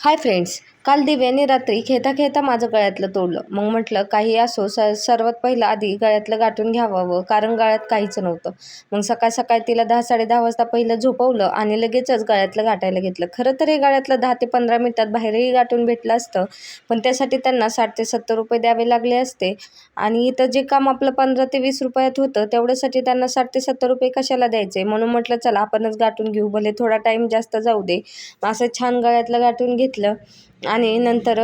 Hi friends काल दिव्याने रात्री खेळता खेळता माझं गळ्यातलं तोडलं. मग म्हटलं काही असो स सर्वात पहिलं आधी गळ्यातलं गाठून घ्यावं कारण गळ्यात काहीच नव्हतं. मग सकाळ सकाळी तिला दहा साडे दहा वाजता पहिलं झोपवलं आणि लगेचच गळ्यातलं गाठायला घेतलं. खरं तर हे गळ्यातलं दहा ते पंधरा मिनटात बाहेरही गाठून भेटलं असतं पण त्यासाठी त्यांना साठ ते सत्तर रुपये द्यावे लागले असते. आणि इथं जे काम आपलं पंधरा ते वीस रुपयात होतं तेवढ्यासाठी त्यांना साठ ते सत्तर रुपये कशाला द्यायचे? म्हणून म्हटलं चला आपणच गाठून घेऊ भले थोडा टाईम जास्त जाऊ दे. असं छान गळ्यातलं गाठून घेतलं. आणि नंतर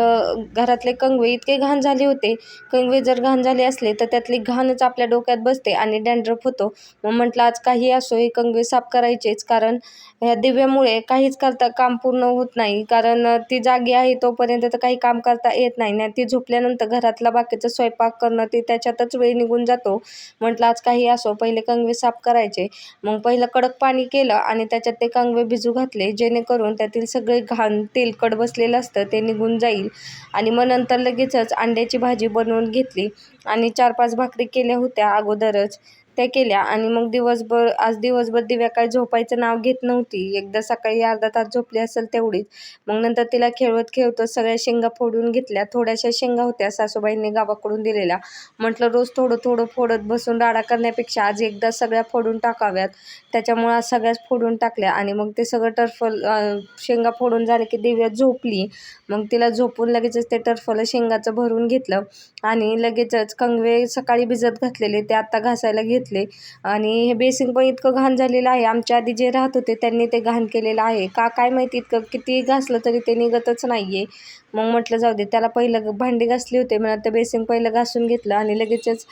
घरातले कंगवे इतके घाण झाले होते. कंगवे जर घाण झाले असले तर त्यातली घाणच आपल्या डोक्यात बसते आणि डॅन्ड्रफ होतो. मग म्हटलं आज काही असो हे कंगवे साफ करायचेच. कारण ह्या दिव्यामुळे काहीच करता काम पूर्ण होत नाही. कारण ती जागी आहे तोपर्यंत तर काही काम करता येत नाही. ना ती झोपल्यानंतर घरातला बाकीचा स्वयंपाक करणं ते त्याच्यातच वेळ निघून जातो. म्हटलं आज काही असो पहिले कंगवे साफ करायचे. मग पहिलं कडक पाणी केलं आणि त्याच्यात ते कंगवे भिजू घातले. जेणेकरून त्यातील सगळे घाण तेलकट बसलेलं असतं. ते निघून जाईल. आणि मग नंतर लगेचच अंड्याची भाजी बनवून घेतली. आणि चार पाच भाकरी केल्या होत्या अगोदरच. त्या केल्या आणि मग दिवसभर आज दिवसभर दिव्या काय झोपायचं नाव घेत नव्हती. एकदा सकाळी अर्धा तास झोपली असेल तेवढीच. मग नंतर तिला खेळवत खेळवत सगळ्या शेंगा फोडून घेतल्या. थोड्याशा शेंगा होत्या सासूबाईंनी गावाकडून दिलेल्या. म्हटलं रोज थोडं थोडं फोडत बसून राडा करण्यापेक्षा आज एकदा सगळ्या फोडून टाकाव्यात. त्याच्यामुळं आज सगळ्याच फोडून टाकल्या आणि मग ते सगळं टर्फल शेंगा फोडून झाले की दिव्या झोपली. मग तिला झोपून लगेचच ते टरफल शेंगाचं भरून घेतलं आणि लगेचच कंगवे सकाळी भिजत घातलेले. ते आत्ता घासायला घेत घेतले. आणि हे बेसिन पण इतकं घाण झालेलं आहे. आमच्या आधी जे राहत होते त्यांनी ते घाण केलेलं आहे. का काय माहिती इतकं किती घासलं तरी ते निघतच नाही आहे मग म्हटलं जाऊ दे त्याला पहिलं भांडी घासली होते. म्हणून ते बेसिन पहिलं घासून घेतलं आणि लगेचच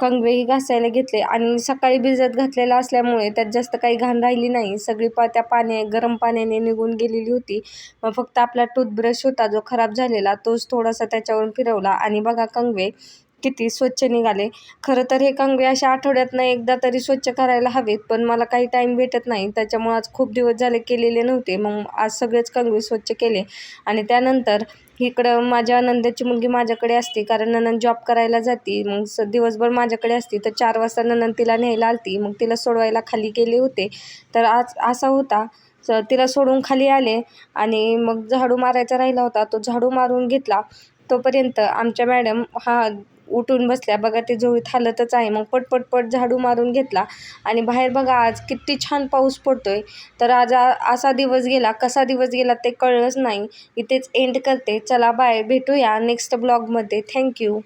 कंगवेही घासायला घेतले. आणि सकाळी भिजत घातलेला असल्यामुळे त्यात जास्त काही घाण राहिली नाही. सगळी पा त्या पाण्या गरम पाण्याने निघून गेलेली होती. मग फक्त आपला टूथब्रश होता जो खराब झालेला तोच थोडासा त्याच्यावरून फिरवला. आणि बघा कंगवे किती स्वच्छ निघाले. खरं तर हे कंगवे अशा आठवड्यातनं एकदा तरी स्वच्छ करायला हवेत पण मला काही टाईम भेटत नाही. त्याच्यामुळं आज खूप दिवस झाले केलेले नव्हते. मग आज सगळेच कंगवे स्वच्छ केले. आणि त्यानंतर इकडं माझ्या नंद्याची मुलगी माझ्याकडे असते कारण ननंद जॉब करायला जाते. मग स दिवसभर माझ्याकडे असते. तर चार वाजता ननंद तिला न्यायला आलती. मग तिला सोडवायला खाली गेले होते. तर आज असा होता. तिला सोडून खाली आले आणि मग झाडू मारायचा राहिला होता. तो झाडू मारून घेतला. तोपर्यंत आमच्या मॅडम हा उठून बसल्या बघा ते जोळीत हालतच आहे. मग पटपट पट झाडू मारून घेतला. आणि बाहेर बघा आज किती छान पाऊस पडतो आहे तर आज असा दिवस गेला कसा दिवस गेला ते कळलंच नाही. इथेच एंड करते. चला बाय भेटूया नेक्स्ट ब्लॉगमध्ये थँक्यू